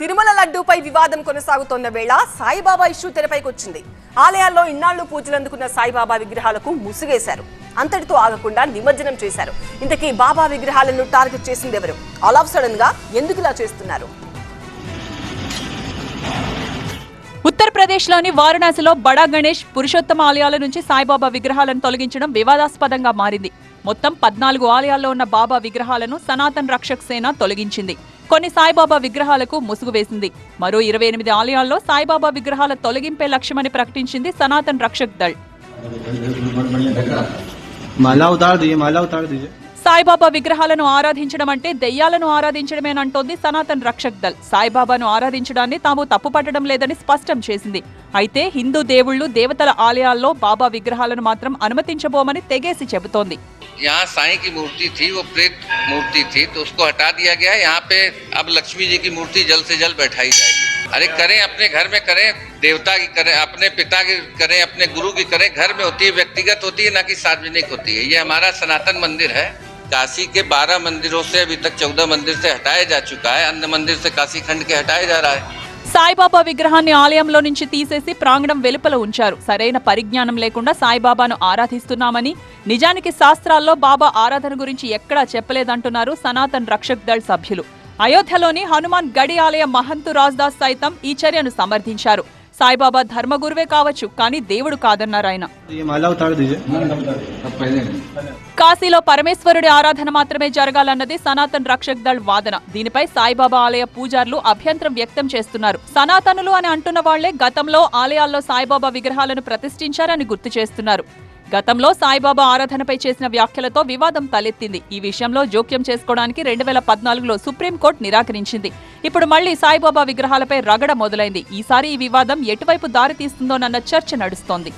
తిరుమల లడ్డూపై వివాదం కొనసాగుతోన్న వేళ సాయిబాబా ఇష్యూ తెరపైకి వచ్చింది ఆలయాల్లో ఇన్నాళ్ళు పూజలందుకున్న సాయిబాబా విగ్రహాలకు ముసుగేశారు. అంతటితో ఆగకుండా నిమజ్జనం చేశారు. ఇంతకీ బాబా విగ్రహాలను టార్గెట్ చేసింది ఎవరు ఆల్ ఆఫ్ సడన్గా ఎందుకు ఇలా చేస్తున్నారు? ఉత్తరప్రదేశ్లోని వారణాసిలో బడా గణేష్ పురుషోత్తమ ఆలయాల నుంచి సాయిబాబా విగ్రహాలను తొలగించడం వివాదాస్పదంగా మారింది. మొత్తం పద్నాలుగు ఆలయాల్లో ఉన్న బాబా విగ్రహాలను సనాతన్ రక్షక్ సేన తొలగించింది. కొన్ని సాయిబాబా విగ్రహాలకు ముసుగు వేసింది. మరో ఇరవై ఎనిమిది ఆలయాల్లో సాయిబాబా విగ్రహాల తొలగింపే లక్ష్యమని ప్రకటించింది సనాతన్ రక్షక్ దళ్. సాయిబాబా విగ్రహాలను ఆరాధించడం అంటే దెయ్యాలను ఆరాధించడమేనంటోంది సనాతన్ రక్షక్ దళ్ సాయిబాబాను ఆరాధించడాన్ని తాము తప్పుపట్టడం లేదని స్పష్టం చేసింది అయితే హిందూ దేవుళ్ళు దేవతల ఆలయాల్లో బాబా విగ్రహాలను మాత్రం అనుమతించబోమని తెగేసి చెబుతోంది यहाँ साईं की मूर्ति थी वो प्रेत मूर्ति थी तो उसको हटा दिया गया है यहाँ पे अब लक्ष्मी जी की मूर्ति जल्द से जल्द बैठाई जाएगी अरे करें अपने घर में करें देवता की करें अपने पिता की करें अपने गुरु की करें घर में होती है व्यक्तिगत होती है ना कि सार्वजनिक होती है ये हमारा सनातन मंदिर है काशी के बारह मंदिरों से अभी तक चौदह मंदिर से हटाया जा चुका है अन्य मंदिर से काशी खंड के हटाया जा रहा है సాయిబాబా విగ్రహాన్ని ఆలయంలో నుంచి తీసేసి ప్రాంగణం వెలుపల ఉంచారు సరైన పరిజ్ఞానం లేకుండా సాయిబాబాను ఆరాధిస్తున్నామని నిజానికి శాస్త్రాల్లో బాబా ఆరాధన గురించి ఎక్కడా చెప్పలేదంటున్నారు సనాతన్ రక్షక్ దళ్ సభ్యులు అయోధ్యలోని హనుమాన్ గడి ఆలయ మహంతు రాజ్దాస్ సైతం ఈ చర్యను సమర్థించారు సాయిబాబా ధర్మగురువే కావచ్చు కానీ దేవుడు కాదన్నారు ఆయన. కాశీలో పరమేశ్వరుడి ఆరాధన మాత్రమే జరగాలన్నది సనాతన్ రక్షక్ దళ్ వాదన. దీనిపై సాయిబాబా ఆలయ పూజారులు అభ్యంతరం వ్యక్తం చేస్తున్నారు. సనాతనులు అని అంటున్న వాళ్ళే గతంలో ఆలయాల్లో సాయిబాబా విగ్రహాలను ప్రతిష్ఠించారని గుర్తు చేస్తున్నారు. గతంలో సాయిబాబా ఆరాధనపై చేసిన వ్యాఖ్యలతో వివాదం తలెత్తింది. ఈ విషయంలో జోక్యం చేసుకోవడానికి రెండు వేల పద్నాలుగులో సుప్రీంకోర్టు నిరాకరించింది. ఇప్పుడు మళ్ళీ సాయిబాబా విగ్రహాలపై రగడ మొదలైంది. ఈసారి ఈ వివాదం ఎటువైపు దారి తీస్తుందోనన్న చర్చ నడుస్తోంది.